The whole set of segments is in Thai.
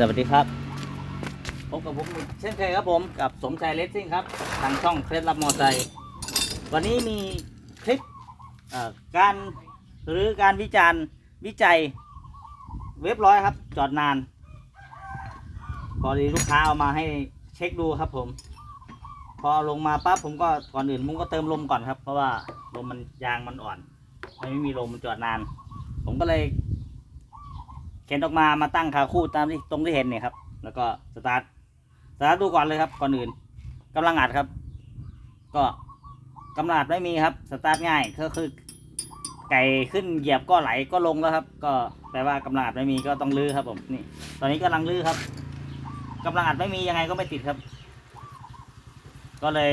สวัสดีครับ พบกับผมเช่นเคยครับผมกับสมชายเลสซิ่งครับ ทางช่องเคล็ดลับมอไซค์วันนี้มีคลิปการหรือการวิจารณ์วิจัยเว็บร้อยครับ จอดนานพอดีลูกค้าเอามาให้เช็คดูครับผม พอลงมาปั๊บผมก็ก่อนอื่นผมก็เติมลมก่อนครับ เพราะว่าลมมันยางมันอ่อนมันไม่มีลมมันจอดนาน ผมก็เลย เข็นออกมามาตั้งขาคู่ตามที่ตรงที่เห็นเนี่ยครับ แล้วก็สตาร์ทสตาร์ทดูก่อนเลยครับก่อนอื่นกำลังอัดครับ ก็กำลังอัดไม่มีครับ สตาร์ทง่ายก็คือ ไก่ขึ้นเหยียบก็ไหลก็ลงแล้วครับ ก็แปลว่ากำลังอัดไม่มีก็ต้องลื้อครับผมนี่ ตอนนี้กำลังลื้อครับกำลังอัดไม่มียังไงก็ไม่ติดครับ ก็เลย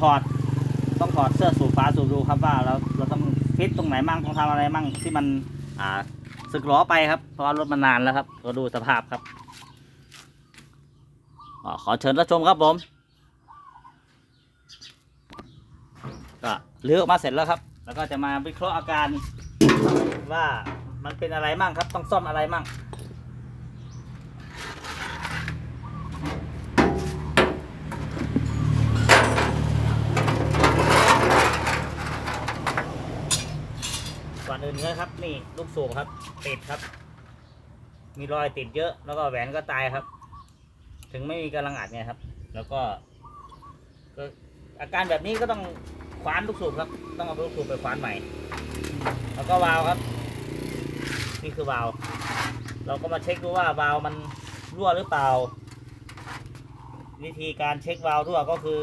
ถอดต้องถอดเสื้อสูบฟ้าสูบดูครับว่าเราเราต้องฟิตตรงไหนมั่งต้องทำอะไรมั่งที่มันอ่า สึกล้อไปครับ เพราะว่ารถมันนานแล้วครับก็ดูสภาพครับอขอเชิญรับชมครับผมก็เลือกออกมาเสร็จแล้วครับ แล้วก็จะมาวิเคราะห์อาการว่ามันเป็นอะไรมั่งครับ ต้องซ่อมอะไรมั่ง ก่อนอื่นเลยครับนี่ลูกสูบครับ ติดครับ มีรอยติดเยอะ แล้วก็แหวนก็ตายครับ ถึงไม่มีกำลังอัดไงครับ แล้วก็ก็อาการแบบนี้ก็ต้องคว้านลูกสูบครับ ต้องเอาลูกสูบไปคว้านใหม่ แล้วก็วาล์วครับ นี่คือวาล์วเราก็มาเช็คดูว่าวาล์วมันรั่วหรือเปล่า วิธีการเช็ควาล์วรั่วก็คือ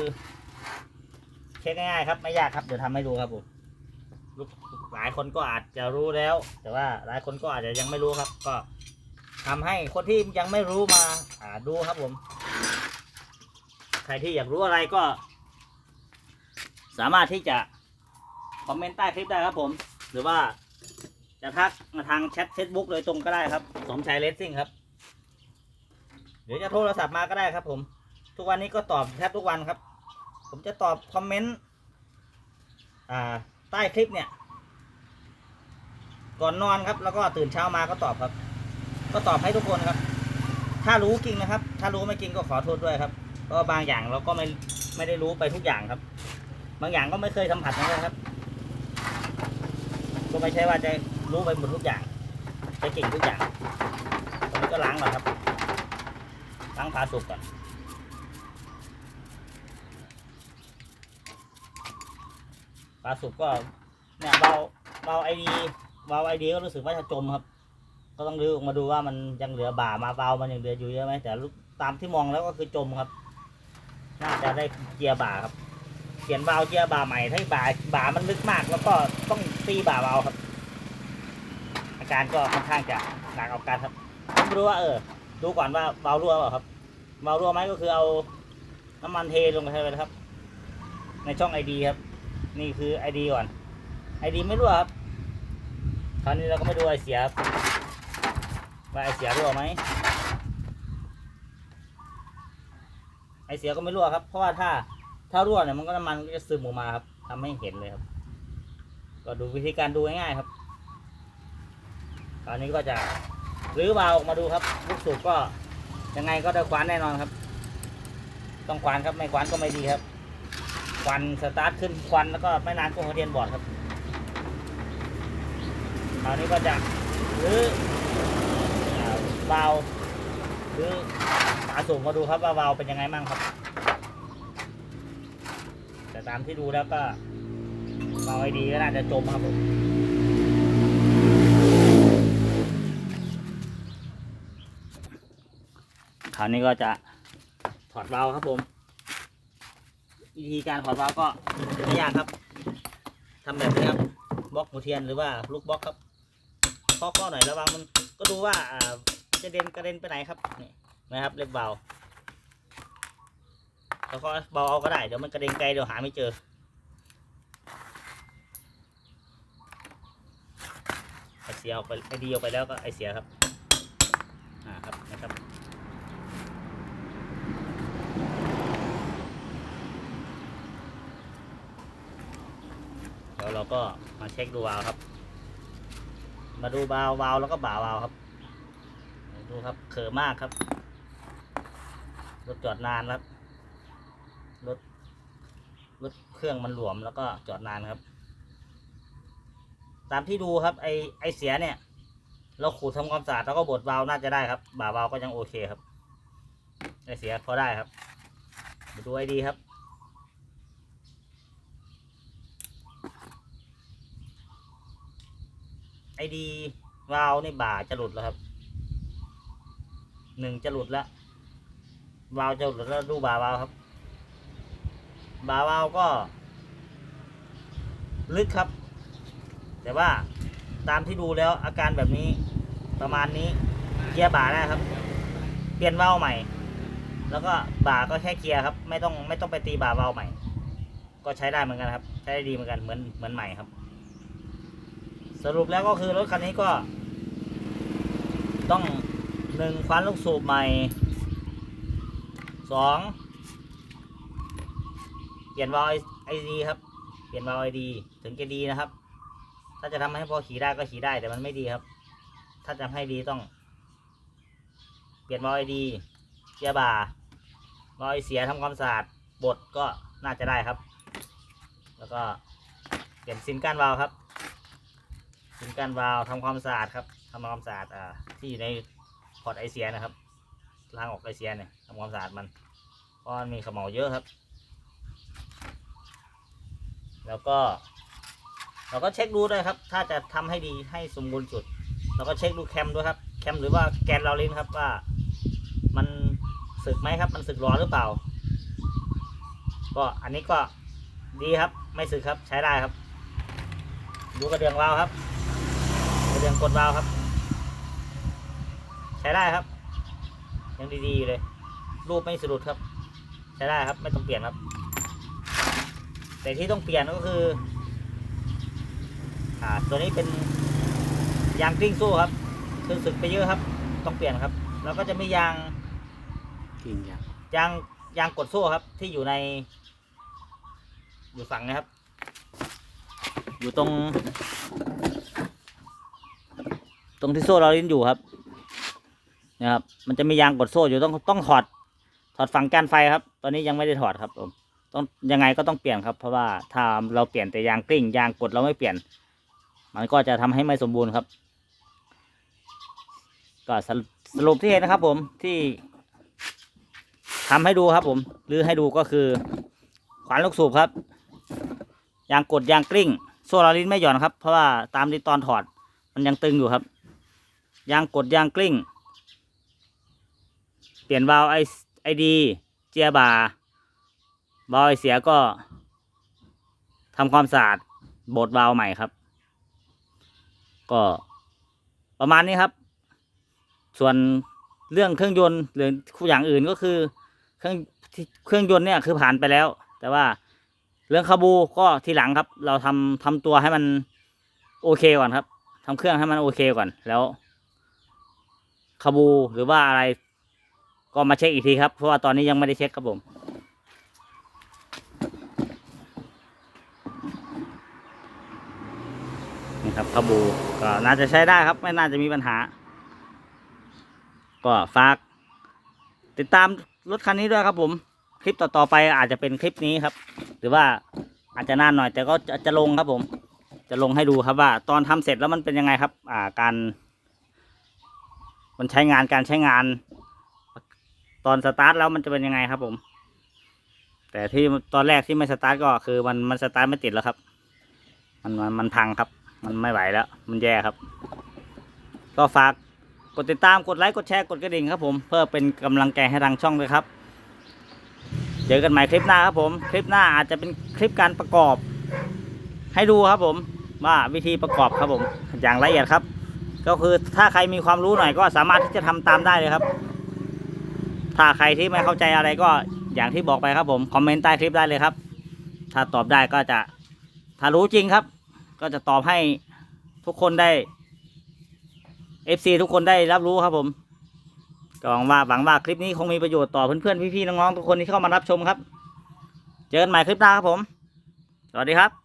เช็คง่ายๆครับ ไม่ยากครับ เดี๋ยวทำให้ดูครับผมลูก หลายคนก็อาจจะรู้แล้ว แต่ว่าหลายคนก็อาจจะยังไม่รู้ครับ ก็ทำให้คนที่ยังไม่รู้มาอ่าดูครับผม ใครที่อยากรู้อะไรก็ สามารถที่จะคอมเมนต์ใต้คลิปได้ครับผม หรือว่าจะทักมาทางแชทเฟซบุ๊กโดยตรงก็ได้ครับ สมชายเลสซิ่งครับหรือจะโทรศัพท์มาก็ได้ครับ ผม ทุกวันนี้ก็ตอบแทบทุกวันครับ ผมจะตอบคอมเมนต์ใต้คลิปเนี่ย ก่อนนอนครับ แล้วก็ตื่นเช้ามาก็ตอบครับ ก็ตอบให้ทุกคนครับ ถ้ารู้จริงนะครับ ถ้ารู้ไม่จริงก็ขอโทษด้วยครับเพราะบางอย่างเราก็ไม่ไม่ได้รู้ไปทุกอย่างครับ บางอย่างก็ไม่เคยสัมผัสนะครับ ก็ไม่ใช่ว่าจะรู้ไปหมดทุกอย่างจะเก่งทุกอย่างตอนนี้ก็ล้างก่อนครับล้างผาสุกก่อนปลาสุกก็เนี่ยเบาเบาไอดี เบาไอดีก็รู้สึกว่าจะจมครับ ก็ต้องรื้อออกมาดูว่ามันยังเหลือบ่ามาเบามันยังเหลืออยู่เยอะไหมแต่ตามที่มองแล้วก็คือจมครับ น่าจะได้เกียร์บ่าครับเขียนเบาเกียร์บ่าใหม่ถ้าบ่าบ่ามันลึกมาก แล้วก็ต้องตีบ่าเบาครับ อาการก็ค่อนข้างจะหนักเอาการครับไม่รู้ว่าเออ ดูก่อนว่าเบารั่วเปล่าครับเบารั่วไหมก็คือเอาน้ำมันเทลงไปเลยครับ ในช่องไอดีครับ นี่คือไอดีก่อนไอดีไม่รั่วครับ คราวนี้เราก็มาดูไอเสียว่าไอเสียรั่วไหมไอเสียก็ไม่รั่วครับ เพราะว่าถ้าถ้ารั่วเนี่ยมันก็น้ำมันก็จะซึมออกมาครับทำให้เห็นเลยครับ ก็ดูวิธีการดูง่ายๆครับคราวนี้ก็จะรื้อวาล์วออกมาดูครับลูกสูบก็ยังไงก็ได้คว้านแน่นอนครับ ต้องคว้านครับไม่คว้านก็ไม่ดีครับควันสตาร์ทขึ้นควันแล้วก็ไม่นานก็หัวเทียนบอดครับ คราวนี้ก็จะหรืออ่าวาล์วหรือฝาสูบมาดูครับว่าวาล์วเป็นยังไงมั่งครับ แต่ตามที่ดูแล้วก็วาล์วไอดีก็น่าจะจมครับผมคราวนี้ก็จะถอดวาล์วครับผม วิธีการถอดวาล์วก็ไม่ยากครับทำแบบนี้ครับบล็อกหัวเทียนหรือว่าลูกบล็อกครับ ข้อข้อหน่อยระวังมันก็ดูว่าอ่าจะเด็นกระเด็นไปไหนครับนี่นะครับเล็บเบาแล้วก็เบาเอาก็ได้ เดี๋ยวมันกระเด็นไกลเดี๋ยวหาไม่เจอ ไอเสียออกไปไอดีออกไปแล้วก็ไอเสียครับ อ่าครับนะครับเดี๋ยวเราก็มาเช็คดูวาล์วครับ มาดูวาววาวแล้วก็บ่าวาวครับ ดูครับเขอมากครับ รถจอดนานครับ รถ รถเครื่องมันหลวมแล้วก็จอดนานครับ ตามที่ดูครับ ไอไอเสียเนี่ย เราขูดทำความสะอาดแล้วก็บดวาวน่าจะได้ครับบ่าวาวก็ยังโอเคครับ ไอเสียพอได้ครับมาดูไอดีครับ ไอดีวาล์วนี่บ่าจะหลุดแล้วครับหนึ่งจะหลุดแล้ววาล์วจะหลุดแล้วดูบ่าวาล์วครับ บ่าวาล์วก็ ลึกครับ แต่ว่าตามที่ดูแล้วอาการแบบนี้ประมาณนี้เกียร์บ่าได้ครับ เปลี่ยนวาล์วใหม่ แล้วก็บ่าก็แค่เกียร์ครับ ไม่ต้องไม่ต้องไปตีบ่าวาล์วใหม่ ก็ใช้ได้เหมือนกันครับ ใช้ได้ดีเหมือนกันเหมือนเหมือนใหม่ครับ สรุปแล้วก็คือรถคันนี้ก็ ต้องหนึ่งควันลูกสูบใหม่สองเปลี่ยนวาล์วไอดีครับ เปลี่ยนวาล์วไอดีถึงจะดีนะครับ ถ้าจะทำให้พอขี่ได้ก็ขี่ได้แต่มันไม่ดีครับ ถ้าจะให้ดีต้อง เปลี่ยนวาล์วไอดีเกียร์บ่าวาล์วเสียทำความสะอาดบดก็น่าจะได้ครับ แล้วก็เปลี่ยนซินก้านวาล์วครับ ซินกานวาล์วทำความสะอาดครับทำความสะอาดอ่าที่อยู่ในพอร์ตไอเสียนะครับล้างออกไอเสียเนี่ยทำความสะอาดมันเพราะมันมีเขมเหลาเยอะครับ แล้วก็ เราก็เช็คดูด้วยครับ ถ้าจะทำให้ดีให้สมบูรณ์สุดเราก็เช็คดูแคมด้วยครับ แคมหรือว่าแกนเราลิ้นครับว่า มันสึกไหมครับ มันสึกหรอหรือเปล่า ก็อันนี้ก็ดีครับ ไม่สึกครับใช้ได้ครับ ดูกระเดื่องวาล์วครับ กระเดื่องกดวาล์วครับ ใช้ได้ครับ ยังดีๆอยู่เลย รูปไม่สะดุดครับ ใช้ได้ครับ ไม่ต้องเปลี่ยนครับ แต่ที่ต้องเปลี่ยนก็คือ อ่า ตัวนี้เป็นยางกลิ้งสู้ครับคือสึกไปเยอะครับ ต้องเปลี่ยนครับ แล้วก็จะมียางกิ่งยางยางยางกดโซ่ครับ ที่อยู่ใน อยู่ฝั่งนะครับ อยู่ตรง ตรงที่โซ่เราลิ้นอยู่ครับนะครับ มันจะมียางกดโซ่อยู่ต้องต้องถอด ถอดฝั่งก้านไฟครับ ตอนนี้ยังไม่ได้ถอดครับผมต้องยังไงก็ต้องเปลี่ยนครับ เพราะว่าถ้าเราเปลี่ยนแต่ยางกลิ้งยางกดเราไม่เปลี่ยน มันก็จะทำให้ไม่สมบูรณ์ครับ ก็สรุปสรุปที่เห็นนะครับ ผมที่ทำให้ดูครับ ผมหรือให้ดูก็คือ ขวานลูกสูบครับ ยางกดยางกลิ้งโซ่ลาลิ้นไม่หย่อนครับ เพราะว่าตามที่ตอนถอด มันยังตึงอยู่ครับ ยางกดยางกลิ้ง เปลี่ยนวาล์วไอไอดีเจียบาวาล์วไอเสียก็ทำความสะอาดบดวาล์วใหม่ครับ ก็ประมาณนี้ครับ ส่วนเรื่องเครื่องยนต์หรืออย่างอื่นก็คือเครื่องเครื่องยนต์เนี่ยคือผ่านไปแล้ว แต่ว่าเรื่องคาบูก็ทีหลังครับ เราทำทำตัวให้มันโอเคก่อนครับทำเครื่องให้มันโอเคก่อนแล้ว คาบูหรือว่าอะไรก็มาเช็คอีกทีครับ เพราะว่าตอนนี้ยังไม่ได้เช็คครับผม นี่ครับคาบูก็น่าจะใช้ได้ครับ ไม่น่าจะมีปัญหา ก็ฝาก ติดตามรถคันนี้ด้วยครับผม คลิปต่อๆไปอาจจะเป็นคลิปนี้ครับ หรือว่าอาจจะนานหน่อยแต่ก็จะจะลงครับผม จะลงให้ดูครับว่า ตอนทำเสร็จแล้วมันเป็นยังไงครับ อ่าการ มันใช้งานการใช้งาน ตอนสตาร์ทแล้วมันจะเป็นยังไงครับผม แต่ที่ตอนแรกที่ไม่สตาร์ทก็คือมันมันสตาร์ทไม่ติดแล้วครับ มันมันมันพังครับ มันไม่ไหวแล้ว มันแย่ครับ ก็ฝากกดติดตามกดไลค์กดแชร์กดกระดิ่งครับผมเพื่อเป็นกำลังใจให้ทางช่องด้วยครับ เจอกันใหม่คลิปหน้าครับผม คลิปหน้าอาจจะเป็นคลิปการประกอบ ให้ดูครับผมว่าวิธีประกอบครับผม อย่างละเอียดครับ ก็คือถ้าใครมีความรู้หน่อยก็สามารถที่จะทำตามได้เลยครับ ถ้าใครที่ไม่เข้าใจอะไรก็อย่างที่บอกไปครับผมคอมเมนต์ใต้คลิปได้เลยครับ ถ้าตอบได้ก็จะถ้ารู้จริงครับ ก็จะตอบให้ทุกคนได้ FC ทุกคนได้รับรู้ครับผมก็หวังว่าหวังว่าคลิปนี้คงมีประโยชน์ต่อเพื่อนๆพี่ๆน้องๆทุกคนที่เข้ามารับชมครับ เจอกันใหม่คลิปหน้าครับผม สวัสดีครับ